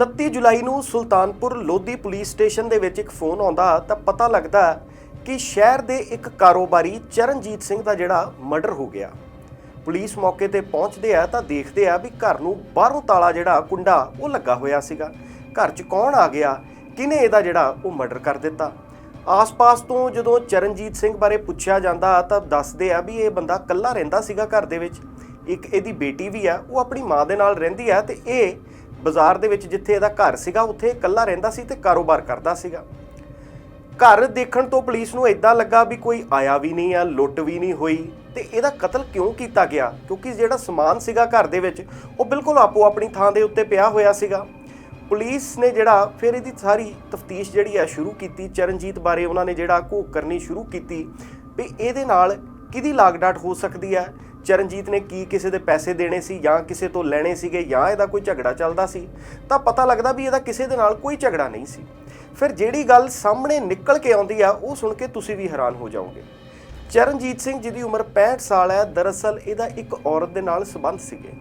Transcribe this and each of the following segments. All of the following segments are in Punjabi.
29 ਜੁਲਾਈ ਨੂੰ ਸੁਲਤਾਨਪੁਰ ਲੋਧੀ ਪੁਲਿਸ ਸਟੇਸ਼ਨ ਦੇ ਵਿੱਚ ਇੱਕ ਫੋਨ ਆਉਂਦਾ ਤਾਂ ਪਤਾ ਲੱਗਦਾ ਕਿ ਸ਼ਹਿਰ ਦੇ ਇੱਕ ਕਾਰੋਬਾਰੀ ਚਰਨਜੀਤ ਸਿੰਘ ਦਾ ਜਿਹੜਾ ਮਰਡਰ ਹੋ ਗਿਆ। ਪੁਲਿਸ ਮੌਕੇ ਤੇ ਪਹੁੰਚਦੇ ਆ ਤਾਂ ਦੇਖਦੇ ਆ ਵੀ ਘਰ ਨੂੰ ਬਾਹਰੋਂ ਤਾਲਾ ਜਿਹੜਾ ਕੁੰਡਾ ਉਹ ਲੱਗਾ ਹੋਇਆ ਸੀਗਾ। ਘਰ 'ਚ ਕੌਣ ਆ ਗਿਆ? ਕਿਨੇ ਇਹਦਾ ਜਿਹੜਾ ਉਹ ਮਰਡਰ ਕਰ ਦਿੱਤਾ? ਆਸ-ਪਾਸ ਤੋਂ ਜਦੋਂ ਚਰਨਜੀਤ ਸਿੰਘ ਬਾਰੇ ਪੁੱਛਿਆ ਜਾਂਦਾ ਤਾਂ ਦੱਸਦੇ ਆ ਵੀ ਇਹ ਬੰਦਾ ਇਕੱਲਾ ਰਹਿੰਦਾ ਸੀਗਾ ਘਰ ਦੇ ਵਿੱਚ। ਇੱਕ ਇਹਦੀ ਬੇਟੀ ਵੀ ਆ, ਉਹ ਆਪਣੀ ਮਾਂ ਦੇ ਨਾਲ ਰਹਿੰਦੀ ਆ ਤੇ ਇਹ ਬਾਜ਼ਾਰ ਦੇ ਵਿੱਚ ਜਿੱਥੇ ਇਹਦਾ ਘਰ ਸੀਗਾ, ਉੱਥੇ ਇਕੱਲਾ ਰਹਿੰਦਾ ਸੀ ਤੇ ਕਾਰੋਬਾਰ ਕਰਦਾ ਸੀਗਾ। ਘਰ ਦੇਖਣ ਤੋਂ ਪੁਲਿਸ ਨੂੰ ਇਦਾਂ ਲੱਗਾ ਵੀ ਕੋਈ ਆਇਆ ਵੀ ਨਹੀਂ ਆ, ਲੁੱਟ ਵੀ ਨਹੀਂ ਹੋਈ ਤੇ ਇਹਦਾ ਕਤਲ ਕਿਉਂ ਕੀਤਾ ਗਿਆ? ਕਿਉਂਕਿ ਜਿਹੜਾ ਸਮਾਨ ਸੀਗਾ ਘਰ ਦੇ ਵਿੱਚ, ਉਹ ਬਿਲਕੁਲ ਆਪੋ ਆਪਣੀ ਥਾਂ ਦੇ ਉੱਤੇ ਪਿਆ ਹੋਇਆ ਸੀਗਾ। ਪੁਲਿਸ ਨੇ ਜਿਹੜਾ ਫਿਰ ਇਹਦੀ ਸਾਰੀ ਤਫਤੀਸ਼ ਜਿਹੜੀ ਹੈ ਸ਼ੁਰੂ ਕੀਤੀ, ਚਰਨਜੀਤ ਬਾਰੇ ਉਹਨਾਂ ਨੇ ਜਿਹੜਾ ਘੋਖ ਕਰਨੀ ਸ਼ੁਰੂ ਕੀਤੀ ਵੀ ਇਹਦੇ ਨਾਲ ਕਿਹਦੀ ਲਾਗਡਾਟ ਹੋ ਸਕਦੀ ਹੈ ਚਰਨਜੀਤ ਨੇ ਕੀ ਕਿਸੇ ਦੇ ਪੈਸੇ ਦੇਣੇ ਸੀ ਜਾਂ ਕਿਸੇ ਤੋਂ ਲੈਣੇ ਸੀਗੇ ਜਾਂ ਇਹਦਾ ਕੋਈ ਝਗੜਾ ਚੱਲਦਾ ਸੀ, ਤਾਂ ਪਤਾ ਲੱਗਦਾ ਵੀ ਇਹਦਾ ਕਿਸੇ ਦੇ ਨਾਲ ਕੋਈ ਝਗੜਾ ਨਹੀਂ ਸੀ। ਫਿਰ ਜਿਹੜੀ ਗੱਲ ਸਾਹਮਣੇ ਨਿਕਲ ਕੇ ਆਉਂਦੀ ਆ, ਉਹ ਸੁਣ ਕੇ ਤੁਸੀਂ ਵੀ ਹੈਰਾਨ ਹੋ ਜਾਓਗੇ। ਚਰਨਜੀਤ ਸਿੰਘ ਜਿਹਦੀ ਉਮਰ 65 ਸਾਲ ਹੈ, ਦਰਅਸਲ ਇਹਦਾ ਇੱਕ ਔਰਤ ਦੇ ਨਾਲ ਸੰਬੰਧ ਸੀਗੇ।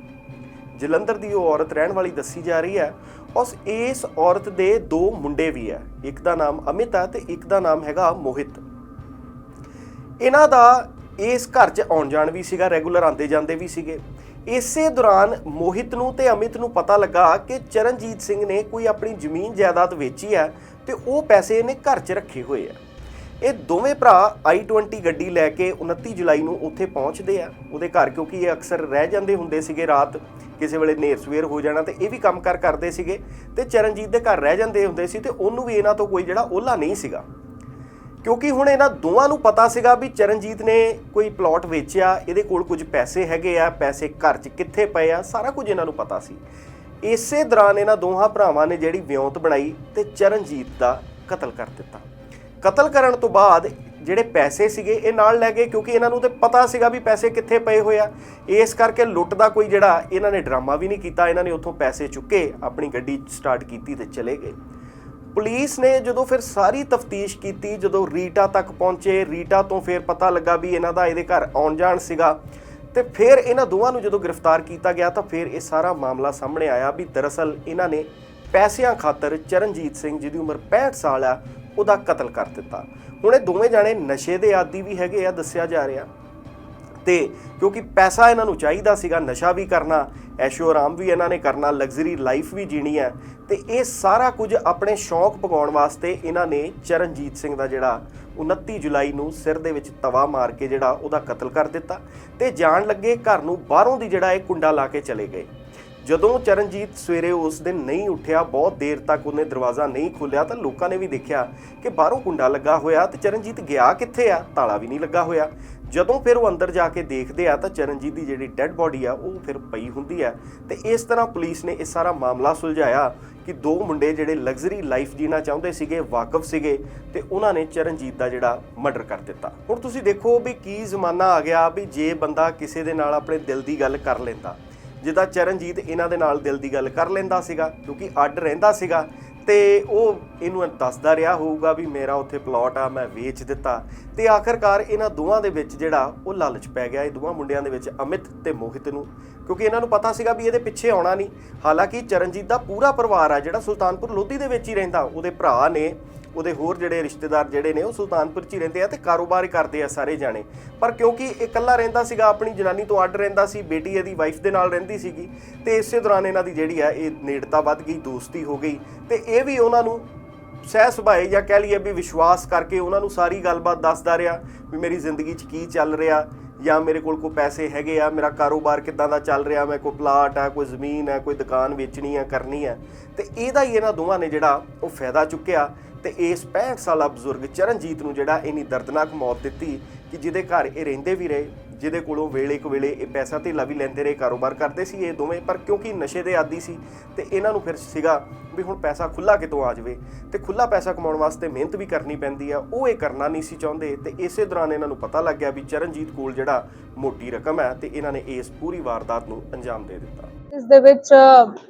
ਜਲੰਧਰ ਦੀ ਉਹ ਔਰਤ ਰਹਿਣ ਵਾਲੀ ਦੱਸੀ ਜਾ ਰਹੀ ਹੈ, ਉਸ ਇਸ ਔਰਤ ਦੇ ਦੋ ਮੁੰਡੇ ਵੀ ਹੈ, ਇੱਕ ਦਾ ਨਾਮ ਅਮਿਤ ਹੈ ਤੇ ਇੱਕ ਦਾ ਨਾਮ ਹੈਗਾ ਮੋਹਿਤ। ਇਹਨਾਂ ਦਾ ਇਸ ਘਰ 'ਚ ਆਉਣ ਜਾਣ ਵੀ ਸੀਗਾ ਰੈਗੂਲਰ ਆਉਂਦੇ ਜਾਂਦੇ ਵੀ ਸੀਗੇ। ਇਸੇ ਦੌਰਾਨ ਮੋਹਿਤ ਨੂੰ ਤੇ ਅਮਿਤ ਨੂੰ ਪਤਾ ਲੱਗਾ ਕਿ ਚਰਨਜੀਤ ਸਿੰਘ ਨੇ ਕੋਈ ਆਪਣੀ ਜ਼ਮੀਨ ਜਾਇਦਾਦ ਵੇਚੀ ਹੈ ਤੇ ਉਹ ਪੈਸੇ ਇਹਨੇ ਘਰ 'ਚ ਰੱਖੇ ਹੋਏ ਆ। ਇਹ ਦੋਵੇਂ ਭਰਾ i20 ਗੱਡੀ ਲੈ ਕੇ 29 ਜੁਲਾਈ ਨੂੰ ਉੱਥੇ ਪਹੁੰਚਦੇ ਆ। ਉਹਦੇ ਘਰ ਕਿਉਂਕਿ ਇਹ ਅਕਸਰ ਰਹਿ ਜਾਂਦੇ ਹੁੰਦੇ ਸੀਗੇ ਰਾਤ, ਕਿਸੇ ਵੇਲੇ ਨੇਰ ਸਵੇਰ ਹੋ ਜਾਣਾ ਤੇ ਇਹ ਵੀ ਕੰਮ ਕਰ ਕਰਦੇ ਸੀਗੇ ਤੇ ਚਰਨਜੀਤ ਦੇ ਘਰ ਰਹਿ ਜਾਂਦੇ ਹੁੰਦੇ ਸੀ ਤੇ ਉਹਨੂੰ ਵੀ ਇਹਨਾਂ ਤੋਂ ਕੋਈ ਜਿਹੜਾ ਓਲਾ ਨਹੀਂ ਸੀਗਾ। ਕਿਉਂਕਿ ਹੁਣ ਇਹਨਾਂ ਦੋਵਾਂ ਨੂੰ ਪਤਾ ਸੀਗਾ ਵੀ ਚਰਨਜੀਤ ਨੇ ਕੋਈ ਪਲਾਟ ਵੇਚਿਆ, ਇਹਦੇ ਕੋਲ ਕੁਝ ਪੈਸੇ ਹੈਗੇ ਆ, ਪੈਸੇ ਘਰ 'ਚ ਕਿੱਥੇ ਪਏ ਆ, ਸਾਰਾ ਕੁਝ ਇਹਨਾਂ ਨੂੰ ਪਤਾ ਸੀ। ਇਸੇ ਦੌਰਾਨ ਇਹਨਾਂ ਦੋਹਾਂ ਭਰਾਵਾਂ ਨੇ ਜਿਹੜੀ ਵਿਉਂਤ ਬਣਾਈ ਤੇ ਚਰਨਜੀਤ ਦਾ ਕਤਲ ਕਰ ਦਿੱਤਾ। ਕਤਲ ਕਰਨ ਤੋਂ ਬਾਅਦ ਜਿਹੜੇ ਪੈਸੇ ਸੀਗੇ ਇਹ ਨਾਲ ਲੈ ਗਏ ਕਿਉਂਕਿ ਇਹਨਾਂ ਨੂੰ ਤੇ ਪਤਾ ਸੀਗਾ ਵੀ ਪੈਸੇ ਕਿੱਥੇ ਪਏ ਹੋਏ ਆ। ਇਸ ਕਰਕੇ ਲੁੱਟ ਦਾ ਕੋਈ ਜਿਹੜਾ ਇਹਨਾਂ ਨੇ ਡਰਾਮਾ ਵੀ ਨਹੀਂ ਕੀਤਾ, ਇਹਨਾਂ ਨੇ ਉੱਥੋਂ ਪੈਸੇ ਚੁੱਕੇ, ਆਪਣੀ ਗੱਡੀ ਸਟਾਰਟ ਕੀਤੀ ਤੇ ਚਲੇ ਗਏ। ਪੁਲਿਸ ਨੇ ਜਦੋਂ ਫਿਰ ਸਾਰੀ ਤਫਤੀਸ਼ ਕੀਤੀ, ਜਦੋਂ ਰੀਟਾ ਤੱਕ ਪਹੁੰਚੇ, ਰੀਟਾ ਤੋਂ ਫਿਰ ਪਤਾ ਲੱਗਾ ਵੀ ਇਹਨਾਂ ਦਾ ਇਹਦੇ ਘਰ ਆਉਣ ਜਾਣ ਸੀਗਾ। ਤੇ ਫਿਰ ਇਹਨਾਂ ਦੋਵਾਂ ਨੂੰ ਜਦੋਂ ਗ੍ਰਿਫਤਾਰ ਕੀਤਾ ਗਿਆ, ਤਾਂ ਫਿਰ ਇਹ ਸਾਰਾ ਮਾਮਲਾ ਸਾਹਮਣੇ ਆਇਆ ਵੀ ਦਰਅਸਲ ਇਹਨਾਂ ਨੇ ਪੈਸਿਆਂ ਖਾਤਰ ਚਰਨਜੀਤ ਸਿੰਘ, ਜਿਹਦੀ ਉਮਰ 65 ਸਾਲ ਆ, ਉਹਦਾ ਕਤਲ ਕਰ ਦਿੱਤਾ। ਹੁਣ ਇਹ ਦੋਵੇਂ ਜਾਣੇ ਨਸ਼ੇ ਦੇ ਆਦੀ ਵੀ ਹੈਗੇ ਆ, ਦੱਸਿਆ ਜਾ ਰਿਹਾ। ਤੇ ਕਿਉਂਕਿ ਪੈਸਾ ਇਹਨਾਂ ਨੂੰ ਚਾਹੀਦਾ ਸੀਗਾ, ਨਸ਼ਾ ਵੀ ਕਰਨਾ, ਐਸ਼ੋ ਆਰਾਮ ਵੀ ਇਹਨਾਂ ਨੇ ਕਰਨਾ, ਲਗਜ਼ਰੀ ਲਾਈਫ ਵੀ ਜੀਣੀ ਹੈ। ਤੇ ਇਹ ਸਾਰਾ ਕੁਝ ਆਪਣੇ ਸ਼ੌਂਕ ਪਗਾਉਣ ਵਾਸਤੇ ਇਹਨਾਂ ਨੇ ਚਰਨਜੀਤ ਸਿੰਘ ਦਾ ਜਿਹੜਾ 29 ਜੁਲਾਈ ਨੂੰ ਸਿਰ ਦੇ ਵਿੱਚ ਤਵਾ ਮਾਰ ਕੇ ਜਿਹੜਾ ਉਹਦਾ ਕਤਲ ਕਰ ਦਿੱਤਾ ਤੇ ਜਾਣ ਲੱਗੇ ਘਰ ਨੂੰ ਬਾਹਰੋਂ ਦੀ ਜਿਹੜਾ ਇਹ ਕੁੰਡਾ ਲਾ ਕੇ ਚਲੇ ਗਏ। ਜਦੋਂ ਚਰਨਜੀਤ ਸਵੇਰੇ ਉਸ ਦਿਨ ਨਹੀਂ ਉੱਠਿਆ, ਬਹੁਤ ਦੇਰ ਤੱਕ ਉਹਨੇ ਦਰਵਾਜ਼ਾ ਨਹੀਂ ਖੋਲ੍ਹਿਆ ਤਾਂ ਲੋਕਾਂ ਨੇ ਵੀ ਦੇਖਿਆ ਕਿ ਬਾਹਰੋਂ ਕੁੰਡਾ ਲੱਗਾ ਹੋਇਆ ਤੇ ਚਰਨਜੀਤ ਗਿਆ ਕਿੱਥੇ ਆ? ਤਾਲਾ ਵੀ ਨਹੀਂ ਲੱਗਾ ਹੋਇਆ। ਜਦੋਂ ਫਿਰ ਉਹ ਅੰਦਰ ਜਾ ਕੇ ਦੇਖਦੇ ਆ ਤਾਂ ਚਰਨਜੀਤ ਦੀ ਜਿਹੜੀ ਡੈੱਡ ਬੋਡੀ ਆ, ਉਹ ਫਿਰ ਪਈ ਹੁੰਦੀ ਆ। ਤੇ ਇਸ ਤਰ੍ਹਾਂ ਪੁਲਿਸ ਨੇ ਇਹ ਸਾਰਾ ਮਾਮਲਾ ਸੁਲਝਾਇਆ ਕਿ ਦੋ ਮੁੰਡੇ ਜਿਹੜੇ ਲਗਜ਼ਰੀ ਲਾਈਫ ਜੀਣਾ ਚਾਹੁੰਦੇ ਸੀਗੇ, ਵਾਕਫ ਸੀਗੇ ਤੇ ਉਹਨਾਂ ਨੇ ਚਰਨਜੀਤ ਦਾ ਜਿਹੜਾ ਮਰਡਰ ਕਰ ਦਿੱਤਾ। ਹੁਣ ਤੁਸੀਂ ਦੇਖੋ ਵੀ ਕੀ ਜ਼ਮਾਨਾ ਆ ਗਿਆ ਵੀ ਜੇ ਬੰਦਾ ਕਿਸੇ ਦੇ ਨਾਲ ਆਪਣੇ ਦਿਲ ਦੀ ਗੱਲ ਕਰ ਲੈਂਦਾ, ਜਿੱਦਾਂ ਚਰਨਜੀਤ ਇਹਨਾਂ ਦੇ ਨਾਲ ਦਿਲ ਦੀ ਗੱਲ ਕਰ ਲੈਂਦਾ ਸੀਗਾ, ਕਿਉਂਕਿ ਅੱਡ ਰਹਿੰਦਾ ਸੀਗਾ ਤੇ ਉਹ ਇਹਨੂੰ ਦੱਸਦਾ ਰਿਹਾ ਹੋਊਗਾ ਵੀ ਮੇਰਾ ਉੱਥੇ ਪਲਾਟ ਆ, ਮੈਂ ਵੇਚ ਦਿੱਤਾ। ਤੇ ਆਖਰਕਾਰ ਇਹਨਾਂ ਦੋਵਾਂ ਦੇ ਵਿੱਚ ਜਿਹੜਾ ਉਹ ਲਾਲਚ ਪੈ ਗਿਆ, ਇਹ ਦੋਵਾਂ ਮੁੰਡਿਆਂ ਦੇ ਵਿੱਚ ਅਮਿਤ ਤੇ ਮੋਹਿਤ ਨੂੰ। ਕਿਉਂਕਿ ਇਹਨਾਂ ਨੂੰ ਪਤਾ ਸੀਗਾ ਵੀ ਇਹਦੇ ਪਿੱਛੇ ਆਉਣਾ ਨਹੀਂ। ਹਾਲਾਂਕਿ ਚਰਨਜੀਤ ਦਾ ਪੂਰਾ ਪਰਿਵਾਰ ਆ ਜਿਹੜਾ ਸੁਲਤਾਨਪੁਰ ਲੋਧੀ ਦੇ ਵਿੱਚ ਹੀ ਰਹਿੰਦਾ, ਉਹਦੇ ਭਰਾ ਨੇ ਉਹਦੇ ਹੋਰ ਜਿਹੜੇ ਰਿਸ਼ਤੇਦਾਰ ਜਿਹੜੇ ਨੇ ਉਹ ਸੁਲਤਾਨਪੁਰ 'ਚ ਹੀ ਰਹਿੰਦੇ ਆ ਤੇ ਕਾਰੋਬਾਰ ਕਰਦੇ ਆ ਸਾਰੇ ਜਾਣੇ। ਪਰ ਕਿਉਂਕਿ ਇਹ ਇਕੱਲਾ ਰਹਿੰਦਾ ਸੀਗਾ, ਆਪਣੀ ਜਨਾਨੀ ਤੋਂ ਅੱਡ ਰਹਿੰਦਾ ਸੀ, ਬੇਟੀ ਇਹਦੀ ਵਾਈਫ ਦੇ ਨਾਲ ਰਹਿੰਦੀ ਸੀਗੀ ਤੇ ਇਸੇ ਦੌਰਾਨ ਇਹਨਾਂ ਦੀ ਜਿਹੜੀ ਆ ਇਹ ਨੇੜਤਾ ਵੱਧ ਗਈ, ਦੋਸਤੀ ਹੋ ਗਈ ਤੇ ਇਹ ਵੀ ਉਹਨਾਂ ਨੂੰ ਸਹਿ ਸੁਭਾਏ ਜਾਂ ਕਹਿ ਲਈਏ ਵੀ ਵਿਸ਼ਵਾਸ ਕਰਕੇ ਉਹਨਾਂ ਨੂੰ ਸਾਰੀ ਗੱਲਬਾਤ ਦੱਸਦਾ ਰਿਹਾ ਵੀ ਮੇਰੀ ਜ਼ਿੰਦਗੀ 'ਚ ਕੀ ਚੱਲ ਰਿਹਾ। ਜਾਂ ਮੇਰੇ ਕੋਲ ਕੋਈ ਪੈਸੇ ਹੈਗੇ ਆ, ਮੇਰਾ ਕਾਰੋਬਾਰ ਕਿੱਦਾਂ ਦਾ ਚੱਲ ਰਿਹਾ, ਮੈਂ ਕੋਈ ਪਲਾਟ ਆ, ਕੋਈ ਜ਼ਮੀਨ ਹੈ ਕੋਈ ਦੁਕਾਨ ਵੇਚਣੀ ਆ, ਕਰਨੀ ਆ, ਤੇ ਇਹਦਾ ਹੀ ਇਹਨਾਂ ਦੋਵਾਂ ਨੇ ਜਿਹੜਾ ਉਹ ਫਾਇਦਾ ਚੁੱਕਿਆ ਤੇ ਇਸ 65 ਸਾਲਾ ਬਜ਼ੁਰਗ ਚਰਨਜੀਤ ਨੂੰ ਜਿਹੜਾ ਇੰਨੀ ਦਰਦਨਾਕ ਮੌਤ ਦਿੱਤੀ ਕਿ ਜਿਹਦੇ ਘਰ ਇਹ ਰਹਿੰਦੇ ਵੀ ਰਹੇ ਜਿਹਦੇ ਕੋਲੋਂ ਵੇਲੇ ਕੁ ਇਹ ਪੈਸਾ ਧੇਲਾ ਵੀ ਲੈਂਦੇ ਰਹੇ, ਕਾਰੋਬਾਰ ਕਰਦੇ ਸੀ ਇਹ ਦੋਵੇਂ, ਪਰ ਕਿਉਂਕਿ ਨਸ਼ੇ ਦੇ ਆਦੀ ਸੀ ਤੇ ਇਹਨਾਂ ਨੂੰ ਫਿਰ ਸੀਗਾ ਵੀ ਹੁਣ ਪੈਸਾ ਖੁੱਲਾ ਕਿਤੋਂ ਆ ਜਾਵੇ ਤੇ ਖੁੱਲਾ ਪੈਸਾ ਕਮਾਉਣ ਵਾਸਤੇ ਮਿਹਨਤ ਵੀ ਕਰਨੀ ਪੈਂਦੀ ਆ, ਉਹ ਇਹ ਕਰਨਾ ਨਹੀਂ ਸੀ ਚਾਹੁੰਦੇ ਤੇ ਇਸੇ ਦੌਰਾਨ ਇਹਨਾਂ ਨੂੰ ਪਤਾ ਲੱਗ ਗਿਆ ਵੀ ਚਰਨਜੀਤ ਕੋਲ ਜਿਹੜਾ ਮੋਟੀ ਰਕਮ ਹੈ ਤੇ ਇਹਨਾਂ ਨੇ ਇਸ ਪੂਰੀ ਵਾਰਦਾਤ ਨੂੰ ਅੰਜਾਮ ਦੇ ਦਿੱਤਾ। ਇਸ ਦੇ ਵਿੱਚ,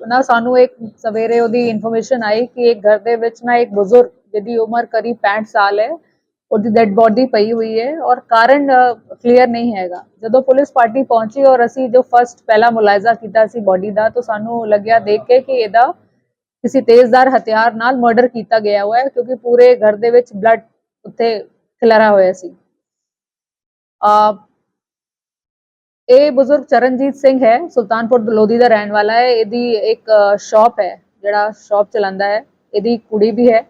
ਨਾ ਸਾਨੂੰ ਇੱਕ ਸਵੇਰੇ ਉਹਦੀ ਇਨਫੋਰਮੇਸ਼ਨ ਆਈ ਕਿ ਇੱਕ ਘਰ ਦੇ ਵਿੱਚ ਨਾ ਇੱਕ ਬਜ਼ੁਰਗ ਜਿਹਦੀ ਉਮਰ ਕਰੀਬ 65 ਸਾਲ ਹੈ ਉਹਦੀ ਡੈਡ ਬੋਡੀ ਪਈ ਹੋਈ ਹੈ ਔਰ ਕਾਰਨ ਕਲੀਅਰ ਨਹੀਂ ਹੈਗਾ। ਜਦੋਂ ਪੁਲਿਸ ਪਾਰਟੀ ਪਹੁੰਚੀ ਔਰ ਅਸੀਂ ਜੋ ਫਸਟ ਪਹਿਲਾ ਮੁਲਾਇਜ਼ਾ ਕੀਤਾ ਸੀ ਬੋਡੀ ਦਾ, ਤਾਂ ਸਾਨੂੰ ਲੱਗਿਆ ਦੇਖ ਕੇ ਕਿ ਇਹਦਾ ਕਿਸੇ ਤੇਜ਼ਦਾਰ ਹਥਿਆਰ ਨਾਲ ਮਰਡਰ ਕੀਤਾ ਗਿਆ ਹੋਇਆ ਹੈ, ਕਿਉਂਕਿ ਪੂਰੇ ਘਰ ਦੇ ਵਿੱਚ ਬਲੱਡ ਉੱਥੇ ਖਿਲਰਾ ਹੋਇਆ ਸੀ। ਆ ਇਹ ਬਜ਼ੁਰਗ ਚਰਨਜੀਤ ਸਿੰਘ ਹੈ, ਸੁਲਤਾਨਪੁਰ ਲੋਧੀ ਦਾ ਰਹਿਣ ਵਾਲਾ ਹੈ। ਇਹਦੀ ਇੱਕ ਸ਼ਾਪ ਹੈ, ਜਿਹੜਾ ਸ਼ਾਪ ਚਲਾਉਂਦਾ ਹੈ। ਇਹਦੀ ਕੁੜੀ ਵੀ ਹੈ।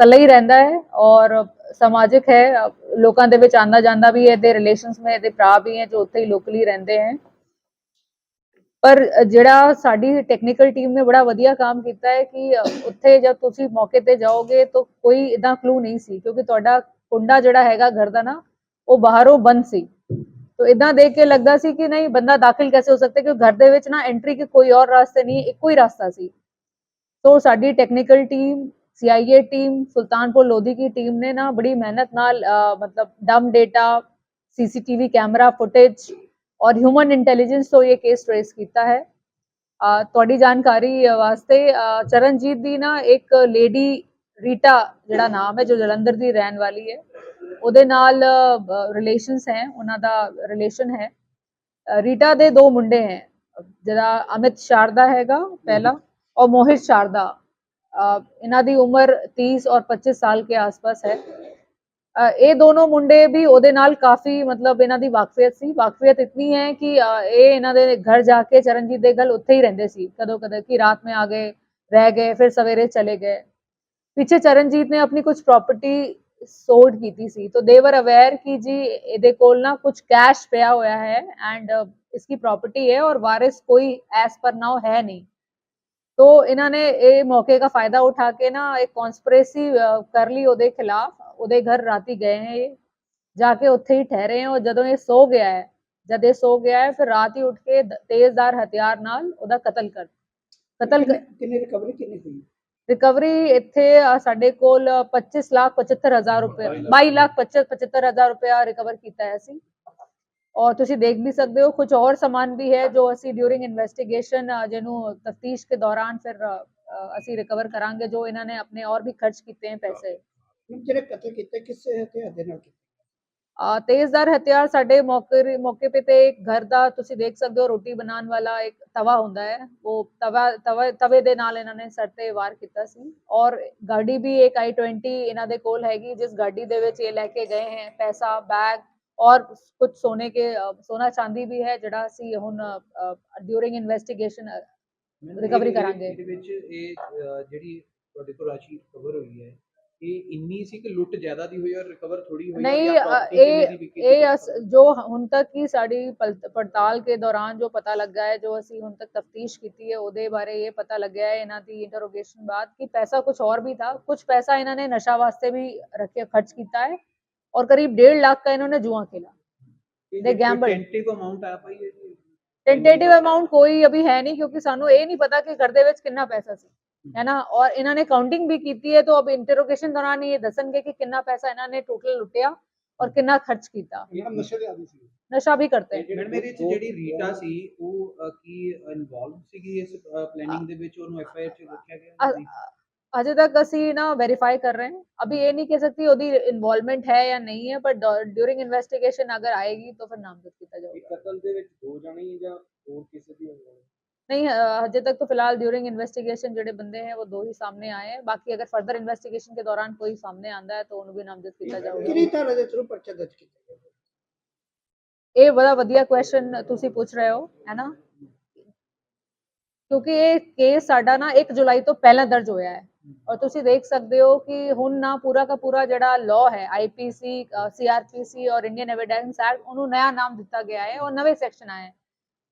ਕੱਲਾ ਹੀ ਰਹਿੰਦਾ ਹੈ ਔਰ ਸਮਾਜਿਕ ਹੈ। ਲੋਕਾਂ ਦੇ ਵਿੱਚ ਆਂਦਾ ਜਾਂਦਾ ਵੀ ਹੈ, ਇਹਦੇ ਰਿਲੇਸ਼ਨਸ ਵਿੱਚ ਇਹਦੇ ਭਰਾ ਵੀ ਹੈ, ਜੋ ਉੱਥੇ ਹੀ ਲੋਕਲੀ ਰਹਿੰਦੇ ਹੈ। ਪਰ ਜਿਹੜਾ ਸਾਡੀ ਟੈਕਨੀਕਲ ਟੀਮ ਨੇ ਬੜਾ ਵਧੀਆ ਕੰਮ ਕੀਤਾ ਹੈ ਕਿ ਉੱਥੇ ਜਦ ਤੁਸੀਂ ਮੌਕੇ ਤੇ ਜਾਓਗੇ ਤਾਂ ਕੋਈ ਇਦਾਂ ਕਲੂ ਨਹੀਂ ਸੀ, ਕਿਉਂਕਿ ਤੁਹਾਡਾ ਕੁੰਡਾ ਜਿਹੜਾ ਹੈਗਾ ਘਰ ਦਾ ਨਾ, ਉਹ ਬਾਹਰੋਂ ਬੰਦ ਸੀ। ਤੋ ਇਦਾਂ ਦੇਖ ਕੇ ਲੱਗਦਾ ਸੀ ਕਿ ਨਹੀਂ, ਬੰਦਾ ਦਾਖਲ ਕਿਵੇਂ ਹੋ ਸਕਦਾ ਕਿਉਂਕਿ ਘਰ ਦੇ ਵਿੱਚ ਨਾ ਐਂਟਰੀ ਕੇ ਕੋਈ ਹੋਰ ਰਸਤੇ ਨਹੀਂ, ਇੱਕੋ ਹੀ ਰਸਤਾ ਸੀ। ਤੋ ਸਾਡੀ technical team CIA team Sultanpur Lodhi की ਟੀਮ ਨੇ ਨਾ ਬੜੀ ਮਿਹਨਤ ਨਾਲ ਅ, ਮਤਲਬ ਡਮ ਡੇਟਾ ਸੀਸੀਟੀਵੀ ਕੈਮਰਾ ਫੁਟੇਜ ਔਰ ਹਿਊਮਨ ਇੰਟੈਲੀਜੈਂਸ ਤੋਂ ਇਹ ਕੇਸ ਟ੍ਰੇਸ ਕੀਤਾ ਹੈ ਅ, ਤੁਹਾਡੀ ਜਾਣਕਾਰੀ ਵਾਸਤੇ ਅ, ਚਰਨਜੀਤ ਦੀ ਨਾ ਇੱਕ ਲੇਡੀ ਰੀਟਾ ਜਿਹੜਾ ਨਾਮ ਹੈ ਜੋ ਜਲੰਧਰ ਦੀ ਰਹਿਣ ਵਾਲੀ ਹੈ ਉਹਦੇ ਨਾਲ ਰਿਲੇਸ਼ਨਸ ਹੈ ਉਹਨਾਂ ਦਾ ਰਿਲੇਸ਼ਨ ਹੈ ਅ, ਰੀਟਾ ਦੇ ਦੋ ਮੁੰਡੇ ਹੈ ਜਿਹੜਾ ਅਮਿਤ ਸ਼ਾਰਦਾ ਹੈਗਾ ਪਹਿਲਾ और मोहित शारदा अ, ਇਹਨਾਂ ਦੀ ਉਮਰ 30 ਔਰ 25 ਸਾਲ ਦੇ ਆਸ-ਪਾਸ ਹੈ ਇਹ ਦੋਨੋਂ ਮੁੰਡੇ ਵੀ ਉਹਦੇ ਨਾਲ ਕਾਫੀ ਮਤਲਬ ਇਹਨਾਂ ਦੀ ਵਾਕਫੀਅਤ ਸੀ ਵਾਕਫੀਅਤ ਇਤਨੀ ਹੈ ਕਿ ਇਹ ਇਹਨਾਂ ਦੇ ਘਰ ਜਾ ਕੇ ਚਰਨਜੀਤ ਦੇ ਗੱਲ ਉੱਥੇ ਹੀ ਰਹਿੰਦੇ ਸੀ ਕਦੋਂ ਕਦੇ ਕਿ ਰਾਤ ਮੈਂ ਆ ਗਏ ਰਹਿ ਗਏ ਫਿਰ ਸਵੇਰੇ ਚਲੇ ਗਏ ਪਿੱਛੇ ਚਰਨਜੀਤ ਨੇ ਆਪਣੀ ਕੁਝ ਪ੍ਰਾਪਰਟੀ ਸੋਲਡ ਕੀਤੀ ਸੀ ਤਾਂ ਦੇ ਵਰ ਅਵੇਅਰ ਕਿ ਜੀ ਇਹਦੇ ਕੋਲ ਨਾ ਕੁਝ ਕੈਸ਼ ਪਿਆ ਹੋਇਆ ਹੈ ਐਂਡ इसकी प्रॉपर्टी है और वारिस कोई एज पर नाउ है नहीं तो इन्होंने ये मौके का फायदा उठा के ना एक कॉन्स्परेसी कर ली ਉਹਦੇ ਖਿਲਾਫ ਉਹਦੇ ਘਰ ਰਾਤੀ ਗਏ ਹੈ ਇਹ ਜਾ ਕੇ ਉੱਥੇ ਹੀ ਠਹਿਰੇ ਹੈ ਔਰ ਜਦੋਂ ਇਹ ਸੋ ਗਿਆ ਹੈ ਜਦ ਇਹ ਸੋ ਗਿਆ ਹੈ ਫਿਰ ਰਾਤ ਹੀ ਉੱਠ ਕੇ ਦ- ਤੇਜ਼ਦਾਰ ਹਥਿਆਰ ਨਾਲ ਉਹਦਾ ਕਤਲ ਕਰ ਕਤਲ ਕਿੰਨੇ ਕਿੰਨੇ ਰਿਕਵਰੀ ਕਿੰਨੀ ਹੋਈ ਰਿਕਵਰੀ ਇੱਥੇ ਅ, ਸਾਡੇ ਕੋਲ 25 ਲੱਖ 75 ਹਜ਼ਾਰ ਰੁਪਏ 22 ਲੱਖ 75 ਹਜ਼ਾਰ ਰੁਪਏ ਰਿਕਵਰ ਕੀਤਾ ਹੈ ਅਸੀਂ ਔਰ ਤੁਸੀਂ ਦੇਖ ਵੀ ਸਕਦੇ ਹੋ ਕੁਝ ਹੋਰ ਸਮਾਨ ਵੀ ਹੈ ਜੋ ਅਸੀਂ ਡਿਊਰਿੰਗ ਇਨਵੈਸਟੀਗੇਸ਼ਨ ਜਿਹਨੂੰ ਤਫਤੀਸ਼ ਕੇ ਦੌਰਾਨ ਫਿਰ ਅਸੀਂ ਰਿਕਵਰ ਕਰਾਂਗੇ ਜੋ ਇਹਨਾਂ ਨੇ ਆਪਣੇ ਔਰ ਵੀ ਖਰਚ ਕੀਤੇ हैं ਪੈਸੇ। ਜਿਹੜੇ ਕਤਲ ਕੀਤੇ ਕਿਸੇ ਹਥਿਆਰ ਦੇ ਨਾਲ ਕੀਤੇ? ਤੇਜ਼ਦਾਰ ਹਥਿਆਰ ਸਾਡੇ ਮੌਕੇ ਮੌਕੇ पे ਤੇ ਇੱਕ ਘਰ ਦਾ ਤੁਸੀਂ ਦੇਖ ਸਕਦੇ ਹੋ ਰੋਟੀ ਬਣਾਉਣ ਵਾਲਾ ਇੱਕ ਤਵਾ ਹੁੰਦਾ ਹੈ। ਉਹ ਤਵਾ ਤਵਾ ਤਵੇ ਦੇ ਨਾਲ ਇਹਨਾਂ ਨੇ ਸਰ ਤੇ ਵਾਰ ਕੀਤਾ ਸੀ। ਔਰ ਗਾੜੀ ਵੀ ਇੱਕ i20 ਇਹਨਾਂ ਦੇ ਕੋਲ ਹੈਗੀ ਜਿਸ ਗਾੜੀ ਦੇ ਵਿੱਚ ਇਹ ਲੈ ਕੇ ਗਏ ਹੈ ਪੈਸਾ ਬੈਗ ਔਰ ਕੁਝ ਸੋਨੇ ਕੇ ਸੋਨਾ ਚਾਂਦੀ ਵੀ ਹੈ ਜਿਹੜਾ ਅਸੀਂ ਹੁਣ ਡਿਊਰਿੰਗ ਇਨਵੈਸਟੀਗੇਸ਼ਨ ਰਿਕਵਰੀ ਕਰਾਂਗੇ। ਇਹਦੇ ਵਿੱਚ ਇਹ ਜਿਹੜੀ ਤੁਹਾਡੇ ਤੋਂ ਰਾਸ਼ੀ ਕਵਰ ਹੋਈ ਹੈ ਇਹ ਇੰਨੀ ਸੀ ਕਿ ਲੁੱਟ ਜ਼ਿਆਦਾ ਦੀ ਹੋਈ ਔਰ ਰਿਕਵਰ ਥੋੜੀ ਹੋਈ ਨਹੀਂ ਇਹ ਇਹ ਜੋ ਹੁਣ ਤੱਕ ਕੀ ਸਾਡੀ ਪੜਤਾਲ ਕੇ ਦੌਰਾਨ ਜੋ ਪਤਾ ਲੱਗਾ ਹੈ ਜੋ ਅਸੀਂ ਹੁਣ ਤੱਕ ਤਫਤੀਸ਼ ਕੀਤੀ ਹੈ ਉਹਦੇ ਬਾਰੇ ਇਹ ਪਤਾ ਲੱਗਿਆ ਹੈ ਇਹਨਾਂ ਦੀ ਇੰਟਰੋਗੇਸ਼ਨ ਬਾਅਦ ਕਿ ਪੈਸਾ ਕੁਝ ਹੋਰ ਵੀ ਥਾ। ਕੁਝ ਪੈਸਾ ਇਹਨਾਂ ਨੇ ਨਸ਼ਾ ਵਾਸਤੇ ਵੀ ਰੱਖਿਆ ਖਰਚ ਕੀਤਾ ਹੈ। और करीब डेढ़ लाख का इन्होंने जुआ खेला ਇਹ they ਜਿਹੜੀ gambled. tentative amount ਆ ਪਾਈ ਹੈ ਜੀ ਟੈਂਟੇਟਿਵ ਅਮਾਉਂਟ ਕੋਈ ਅਭੀ ਹੈ ਨਹੀਂ ਕਿਉਂਕਿ ਸਾਨੂੰ ਇਹ ਨਹੀਂ ਪਤਾ ਕਿ ਘਰ ਦੇ ਵਿੱਚ ਕਿੰਨਾ ਪੈਸਾ ਸੀ ਹੈ ਨਾ ਔਰ ਇਹਨਾਂ ਨੇ ਕਾਊਂਟਿੰਗ ਵੀ ਕੀਤੀ ਹੈ ਤਾਂ ਅਬ ਇੰਟਰੋਗੇਸ਼ਨ ਦੌਰਾਨ ਇਹ ਦੱਸਣਗੇ ਕਿ ਕਿੰਨਾ ਪੈਸਾ ਇਹਨਾਂ ਨੇ ਟੋਟਲ ਲੁੱਟਿਆ ਔਰ ਕਿੰਨਾ ਖਰਚ ਕੀਤਾ ਇਹਨਾਂ ਨਸ਼ੇ ਦੇ ਆਦੀ ਸੀ ਨਸ਼ਾ ਵੀ ਕਰਤੇ ਹੈ ਮੈਡਮ ਇਹਦੇ ਵਿੱਚ ਜਿਹੜੀ ਰੀਟਾ ਸੀ ਉਹ ਅਹ, ਕੀ ਇਨਵੋਲਵ ਸੀਗੀ ਇਸ ਪਲੈਨਿੰਗ ਦੇ ਵਿੱਚ ਉਹਨੂੰ ਐਫ ਆਈ ਆਰ ਚ ਰੱਖਿਆ ਗਿਆ अजय तक असि ना वेरीफाई कर रहे हैं। अभी ये नहीं कह सकती ओदी इन्वॉल्वमेंट है या नहीं है पर ड्यूरिंग इन्वेस्टिगेशन अगर आएगी तो फिर ਨਾਮਜ਼ਦ किया जाएगा। कत्ल ਦੇ ਵਿੱਚ ਦੋ ਜਣੇ ਜਾਂ ਹੋਰ ਕਿਸੇ ਦੀ ਹੋਣਗੇ नहीं अजय तक तो फ़िलहाल ड्यूरिंग इन्वेस्टिगेशन जोड़े बंदे हैं वो दो ही सामने आए हैं। बाकी अगर फर्दर इन्वेस्टिगेशन के दौरान कोई सामने आता है तो उन्हें भी नामजद किया जाएगा। ਇਹ ਬੜਾ ਵਧੀਆ ਕੁਐਸਚਨ ਤੁਸੀਂ ਪੁੱਛ ਰਹੇ ਹੋ ਹੈ ਨਾ ਕਿਉਂਕਿ ਇਹ ਕੇਸ ਸਾਡਾ ਨਾ 1 ਜੁਲਾਈ ਤੋਂ ਪਹਿਲਾਂ ਦਰਜ ਹੋਇਆ ਹੈ ਔਰ ਤੁਸੀਂ ਦੇਖ ਸਕਦੇ ਹੋ ਕਿ ਹੁਣ ਨਾ ਪੂਰਾ ਦਾ ਪੂਰਾ ਜਿਹੜਾ ਲਾਅ ਹੈ ਆਈਪੀਸੀ ਸੀਆਰਪੀਸੀ ਔਰ ਇੰਡੀਅਨ ਐਵੀਡੈਂਸ ਐਕਟ ਉਹਨੂੰ ਨਵਾਂ ਨਾਮ ਦਿੱਤਾ ਗਿਆ ਹੈ ਔਰ ਨਵੇਂ ਸੈਕਸ਼ਨ ਆਏ ਹੈ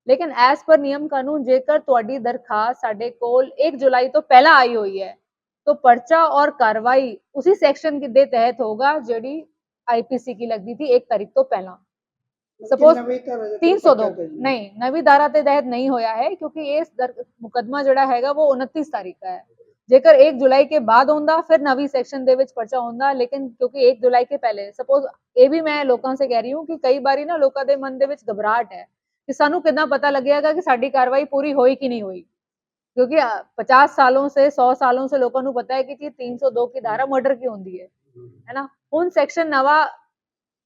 ਲੇਕਿਨ ਐਸ ਪਰ ਨਿਯਮ ਕਾਨੂੰਨ ਜੇਕਰ ਤੁਹਾਡੀ ਦਰਖਾਸਤ ਸਾਡੇ ਕੋਲ 1 ਜੁਲਾਈ ਤੋਂ ਪਹਿਲਾਂ ਆਈ ਹੋਈ ਹੈ तो पर्चा और कार्रवाई उसी सेक्शन के दे तहत होगा जेडी आईपीसी की लगती थी एक तारीख तो पहला Suppose ਨਵੀਂ ਧਾਰਾ ਦੇ through 302 ਪਰਚਾ ਦਰਜ नहीं नवी धारा के तहत नहीं होया है क्योंकि ये दर- मुकदमा जड़ा हैगा वो 29 तारीख का है जेकर 1 जुलाई के बाद होंदा फिर नवी सेक्शन ਦੇ ਵਿੱਚ ਪਰਚਾ ਹੁੰਦਾ ਲੇਕਿਨ ਕਿਉਂਕਿ 1 ਜੁਲਾਈ ਕੇ ਪਹਿਲੇ ਸਪੋਜ਼ ਇਹ ਵੀ ਮੈਂ ਲੋਕਾਂ ਸੇ ਕਹਿ ਰਹੀ ਹੂੰ ਕਿ ਕਈ ਵਾਰੀ ਨਾ ਲੋਕਾਂ ਦੇ ਮਨ ਦੇ ਵਿੱਚ ਘਬਰਾਹਟ ਹੈ ਕਿ ਸਾਨੂੰ ਕਿਦਾਂ ਪਤਾ ਲੱਗੇਗਾ ਕਿ ਸਾਡੀ ਕਾਰਵਾਈ ਪੂਰੀ ਹੋਈ ਕਿ ਨਹੀਂ ਹੋਈ क्योंकि अ, 50 सालों से 100 सालों से लोगों को पता है कि जी 302 की धारा मर्डर की होती है है ना ਹੁਣ ਸੈਕਸ਼ਨ ਨਵਾਂ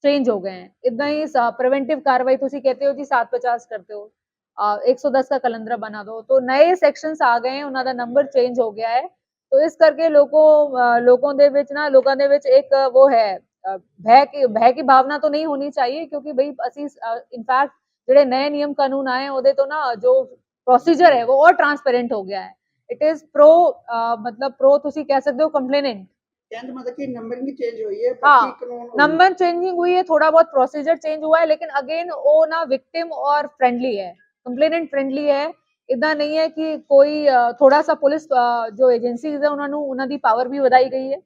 ਚੇਂਜ ਹੋ ਗਏ हैं ਇਦਾਂ ਹੀ ਪ੍ਰੀਵੈਂਟਿਵ ਕਾਰਵਾਈ ਤੁਸੀਂ ਕਹਤੇ ਹੋ ਜੀ 750 करते हो अ, 110 का कलंदरा बना दो तो नए ਸੈਕਸ਼ਨਸ ਆ ਗਏ ਉਹਨਾਂ ਦਾ ਨੰਬਰ ਚੇਂਜ ਹੋ ਗਿਆ ਹੈ तो इस करके लोगों अ, लोगों ਦੇ ਵਿੱਚ ਨਾ ਲੋਕਾਂ ਦੇ ਵਿੱਚ ਇੱਕ वो है अ, भय की भय की भावना तो नहीं होनी चाहिए क्योंकि भाई ਅਸੀਂ ਇਨਫੈਕਟ ਜਿਹੜੇ ਨਏ ਨਿਯਮ ਕਾਨੂੰਨ ਆਏ हैं, ਉਹਦੇ ਤੋਂ ਨਾ ਜੋ ਪ੍ਰੋਸੀਜਰ ਹੈ वो और ट्रांसपेरेंट हो गया है इट इज प्रो मतलब प्रो ਤੁਸੀਂ ਕਹਿ ਸਕਦੇ ਹੋ ਕੰਪਲੇਨੈਂਟ कहने मतलब कि नंबरिंग चेंज हुई है हाँ, बाकी कानून हुई है। नंबर चेंजिंग हुई है थोड़ा बहुत प्रोसीजर चेंज हुआ है लेकिन अगेन वो ना विक्टिम और फ्रेंडली है ਕੰਪਲੇਨੈਂਟ ਫ੍ਰੈਂਡਲੀ ਹੈ। ਇਦਾਂ ਨਹੀਂ ਹੈ ਕਿ ਕੋਈ ਥੋੜਾ ਸਾ ਪੁਲਿਸ ਜੋ ਏਜੰਸੀਜ਼ ਹੈ ਉਹਨਾਂ ਨੂੰ ਉਹਨਾਂ ਦੀ ਪਾਵਰ ਵੀ ਵਧਾਈ ਗਈ ਹੈ।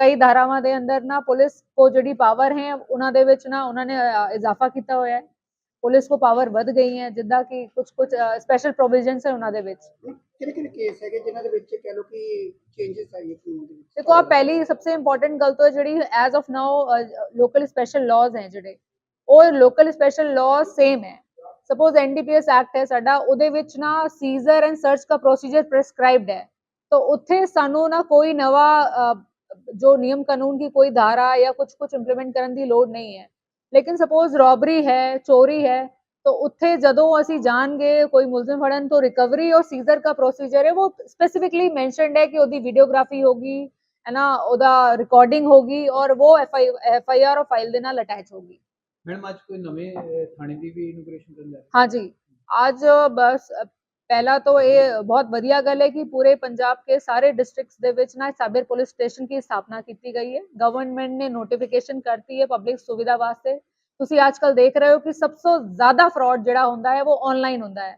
ਕਈ ਧਾਰਾਵਾਂ ਦੇ ਅੰਦਰ ਨਾ ਪੁਲਿਸ ਕੋ ਜਿਹੜੀ ਪਾਵਰ ਹੈ ਉਹਨਾਂ ਦੇ ਵਿੱਚ ਨਾ ਉਹਨਾਂ ਨੇ ਇਜ਼ਾਫਾ ਕੀਤਾ ਹੋਇਆ ਹੈ। ਪੁਲਿਸ ਕੋ ਪਾਵਰ ਵੱਧ ਗਈ ਹੈ ਜਿੱਦਾਂ ਕਿ ਕੁਝ ਕੁਝ ਸਪੈਸ਼ਲ ਪ੍ਰੋਵੀਜ਼ਨਸ ਹੈ ਉਹਨਾਂ ਦੇ ਵਿੱਚ। ਕਿਹੜੇ ਕਿਹੜੇ ਕੇਸ ਹੈਗੇ ਜਿਨ੍ਹਾਂ ਦੇ ਵਿੱਚ ਕਹ ਲੋ ਕਿ ਚੇਂजेस ਆਏ ਕਾਨੂੰਨ ਦੇ ਵਿੱਚ? ਦੇਖੋ ਆ ਪਹਿਲੀ ਸਭ ਤੋਂ ਇੰਪੋਰਟੈਂਟ ਗੱਲ ਤਾਂ ਜਿਹੜੀ as of now local special laws ਹੈ ਜਿਹੜੇ। ਉਹ ਲੋਕਲ ਸਪੈਸ਼ਲ ਲਾਅ ਸੇਮ ਹੈ। ਸਪੋਜ਼ ਐਨਡੀਪੀਐਸ ਐਕਟ ਹੈ, ਸਾਡਾ ਉਹਦੇ ਵਿੱਚ ਨਾ ਸੀਜ਼ਰ ਐਂਡ ਸਰਚ ਦਾ ਪ੍ਰੋਸੀਜਰ ਪ੍ਰੈਸਕ੍ਰਾਈਬਡ ਹੈ। ਤਾਂ ਉੱਥੇ ਸਾਨੂੰ ਨਾ ਕੋਈ ਨਵਾਂ ਜੋ ਨਿਯਮ ਕਾਨੂੰਨ ਦੀ ਕੋਈ ਧਾਰਾ ਜਾਂ ਕੁਝ ਕੁਝ ਇੰਪਲੀਮੈਂਟ ਕਰਨ ਦੀ ਲੋੜ ਨਹੀਂ ਹੈ। ਲੇਕਿਨ ਸਪੋਜ਼ ਰੋਬਰੀ ਹੈ, ਚੋਰੀ ਹੈ, ਤਾਂ ਉੱਥੇ ਜਦੋਂ ਅਸੀਂ ਜਾਣਗੇ, ਕੋਈ ਮੁਲਜ਼ਮ ਫੜਨ ਤੋਂ ਰਿਕਵਰੀ ਔਰ ਸੀਜ਼ਰ ਦਾ ਪ੍ਰੋਸੀਜਰ ਹੈ, ਉਹ ਸਪੈਸੀਫਿਕਲੀ ਮੈਂਸ਼ਨਡ ਹੈ ਕਿ ਉਹਦੀ ਵੀਡੀਓਗ੍ਰਾਫੀ ਹੋਗੀ, ਹੈ ਨਾ, ਉਹਦਾ ਰਿਕਾਰਡਿੰਗ ਹੋਗੀ ਔਰ ਉਹ ਐਫ ਆਈ ਆਰ ਔਰ ਫਾਈਲ ਦੇ ਨਾਲ ਅਟੈਚ ਹੋਗੀ। ਮੈਡਮ ਅੱਜ ਕੋਈ ਨਵੇਂ ਅਹ, ਥਾਣੇ ਦੀ ਵੀ ਇਨੋਗ੍ਰੇਸ਼ਨ ਕਰਨ ਜਾ ਰਹੇ ਹਾਂਜੀ ਅੱਜ ਬਸ ਅ, ਪਹਿਲਾ ਤਾਂ ਇਹ ਬਹੁਤ ਵਧੀਆ ਗੱਲ ਹੈ ਕਿ ਪੂਰੇ ਪੰਜਾਬ ਕੇ ਸਾਰੇ ਡਿਸਟ੍ਰਿਕਟਸ ਦੇ ਵਿੱਚ ਨਾ ਸਾਈਬਰ ਪੁਲਿਸ ਸਟੇਸ਼ਨ ਦੀ ਸਥਾਪਨਾ ਕੀਤੀ ਗਈ ਹੈ ਗਵਰਨਮੈਂਟ ਨੇ ਨੋਟੀਫਿਕੇਸ਼ਨ ਕਰਤੀ ਹੈ ਪਬਲਿਕ ਸੁਵਿਧਾ ਵਾਸਤੇ ਤੁਸੀਂ ਅੱਜਕੱਲ ਦੇਖ ਰਹੇ ਹੋ ਕਿ ਸਭ ਤੋਂ ਜ਼ਿਆਦਾ ਫਰਾਡ ਜਿਹੜਾ ਹੁੰਦਾ ਹੈ ਉਹ ਆਨਲਾਈਨ ਹੁੰਦਾ ਹੈ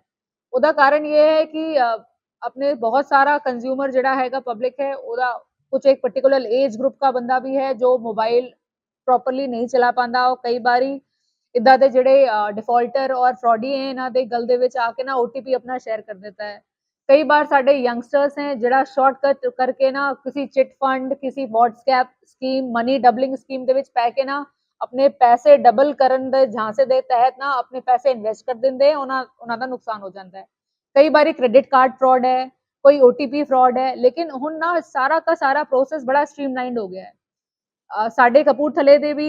ਉਹਦਾ ਕਾਰਨ ਇਹ ਹੈ ਕਿ ਅ, ਆਪਣੇ ਬਹੁਤ ਸਾਰਾ ਕੰਜ਼ਿਊਮਰ ਜਿਹੜਾ ਹੈਗਾ ਪਬਲਿਕ ਹੈ ਉਹਦਾ ਕੁਝ ਇੱਕ ਪਾਰਟਿਕੂਲਰ ਏਜ ਗਰੁੱਪ ਦਾ ਬੰਦਾ ਵੀ ਹੈ ਜੋ ਮੋਬਾਈਲ ਪ੍ਰੋਪਰਲੀ ਨਹੀਂ ਚਲਾ ਪਾਉਂਦਾ, ਉਹ ਕਈ ਵਾਰੀ ਇਦਾਂ ਦੇ ਜਿਹੜੇ ਡਿਫਾਲਟਰ ਔਰ ਫਰਾਡੀ ਹੈ, ਇਹਨਾਂ ਦੇ ਗਲ ਦੇ ਵਿੱਚ ਆ ਕੇ ਨਾ OTP ਆਪਣਾ ਸ਼ੇਅਰ ਕਰ ਦਿੰਦਾ ਹੈ। ਕਈ ਵਾਰ ਸਾਡੇ ਯੰਗਸਟਰਸ ਹੈ, ਜਿਹੜਾ ਸ਼ਾਰਟਕਟ ਕਰਕੇ ਨਾ ਕਿਸੇ ਚਿਟ ਫੰਡ ਕਿਸੇ WhatsApp scheme money doubling scheme ਦੇ ਵਿੱਚ ਪੈ ਕੇ ਨਾ ਆਪਣੇ ਪੈਸੇ ਡਬਲ ਕਰਨ ਦੇ ਝਾਂਸੇ ਦੇ ਤਹਿਤ ਨਾ ਆਪਣੇ ਪੈਸੇ ਇਨਵੈਸਟ ਕਰ ਦਿੰਦੇ, ਉਹਨਾਂ ਉਹਨਾਂ ਦਾ ਨੁਕਸਾਨ ਹੋ ਜਾਂਦਾ ਹੈ। ਕਈ ਵਾਰੀ ਕ੍ਰੈਡਿਟ ਕਾਰਡ ਫਰਾਡ ਹੈ, ਕੋਈ OTP ਫਰਾਡ ਹੈ, ਲੇਕਿਨ ਹੁਣ ਨਾ ਸਾਰਾ ਦਾ ਸਾਰਾ ਪ੍ਰੋਸੈਸ ਬੜਾ ਸਟ੍ਰੀਮਲਾਈਨਡ ਹੋ ਗਿਆ ਹੈ। ਸਾਡੇ ਕਪੂਰਥਲੇ ਦੇ ਵੀ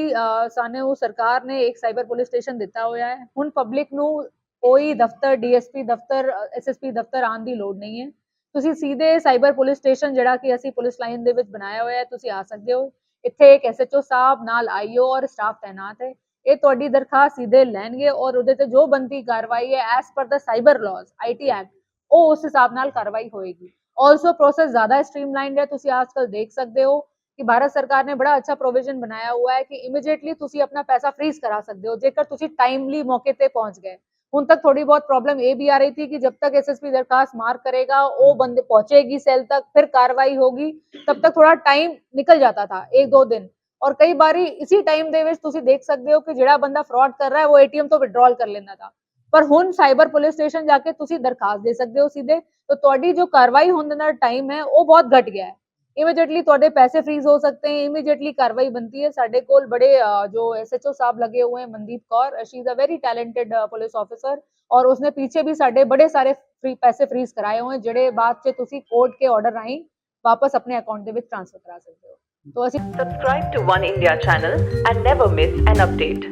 ਸਾਨੂੰ ਸਰਕਾਰ ਨੇ ਇੱਕ ਸਾਈਬਰ ਪੁਲਿਸ ਸਟੇਸ਼ਨ ਦਿੱਤਾ ਹੋਇਆ ਹੈ। ਹੁਣ ਪਬਲਿਕ ਨੂੰ ਕੋਈ ਦਫ਼ਤਰ ਡੀਐਸਪੀ ਦਫ਼ਤਰ ਐਸਐਸਪੀ ਦਫ਼ਤਰ ਆਉਣ ਦੀ ਲੋੜ ਨਹੀਂ ਹੈ। ਤੁਸੀਂ ਸਿੱਧੇ ਸਾਈਬਰ ਪੁਲਿਸ ਸਟੇਸ਼ਨ ਜਿਹੜਾ ਕਿ ਅਸੀਂ ਪੁਲਿਸ ਲਾਈਨ ਦੇ ਵਿੱਚ ਬਣਾਇਆ ਹੋਇਆ ਹੈ, ਤੁਸੀਂ ਆ ਸਕਦੇ ਹੋ। ਇੱਥੇ ਇੱਕ ਐਸਐਚਓ ਸਾਹਿਬ ਨਾਲ ਆਈਓ ਔਰ ਸਟਾਫ ਤਾਇਨਾਤ ਹੈ। ਇਹ ਤੁਹਾਡੀ ਦਰਖਾਸਤ ਸਿੱਧੇ ਲੈਣਗੇ ਔਰ ਉਹਦੇ ਤੇ ਜੋ ਬੰਦੀ ਕਾਰਵਾਈ ਹੈ, ਐਸ ਪਰ ਦਾ ਸਾਈਬਰ ਲਾਜ਼ ਆਈਟੀ ਐਕਟ, ਉਹ ਉਸ ਹਿਸਾਬ ਨਾਲ ਕਾਰਵਾਈ ਹੋਏਗੀ। ਆਲਸੋ ਪ੍ਰੋਸੈਸ ਜ਼ਿਆਦਾ ਸਟ੍ਰੀਮਲਾਈਨਡ ਹੈ, ਤੁਸੀਂ ਅੱਜਕੱਲ ਦੇਖ ਸਕਦੇ ਹੋ। कि भारत सरकार ने बड़ा अच्छा प्रोविज़न बनाया हुआ है कि इमीजिएटली तुम अपना पैसा फ्रीज करा सकते हो जेकर तुम टाइमली मौके पर पहुँच गए। हूँ तक थोड़ी बहुत प्रॉब्लम ये भी आ रही थी कि जब तक एस एस पी दरखास्त मार करेगा वो हम्म। बंदे पहुंचेगी सेल तक फिर कार्रवाई होगी तब तक थोड़ा टाइम निकल जाता था एक दो दिन। और कई बार इसी टाइम दे देख सकते हो कि जो बंदा फ्रॉड कर रहा है वो एटीएम तो विड्रॉल कर लेना था। पर हूँ सैबर पुलिस स्टेशन जाके दरखास्त दे सकते हो सीधे। तो थोड़ी जो कार्रवाई होने टाइम है वो बहुत घट गया है। ਇਮੀਡੀਏਟਲੀ ਤੁਹਾਡੇ ਪੈਸੇ ਫ੍ਰੀਜ਼ ਹੋ सकते हैं इमीडिएटली कार्रवाई बनती है ਸਾਡੇ ਕੋਲ ਬੜੇ ਅ, जो एसएचओ साहब लगे हुए हैं Mandeep Kaur she is a very talented police officer और उसने पीछे भी ਸਾਡੇ ਬੜੇ ਸਾਰੇ ਫ੍ਰੀ ਪੈਸੇ ਫ੍ਰੀਜ਼ ਕਰਾਏ ਹੋਏ ਜਿਹੜੇ ਬਾਅਦ ਚ ਤੁਸੀਂ ਕੋਰਟ ਕੇ ਆਰਡਰ ਰਾਹੀਂ ਵਾਪਸ ਆਪਣੇ ਅਕਾਊਂਟ ਦੇ ਵਿੱਚ ਟ੍ਰਾਂਸਫਰ ਕਰਾ ਸਕਦੇ ਹੋ तो ਅਸੀਂ Subscribe to One India channel and never miss an update.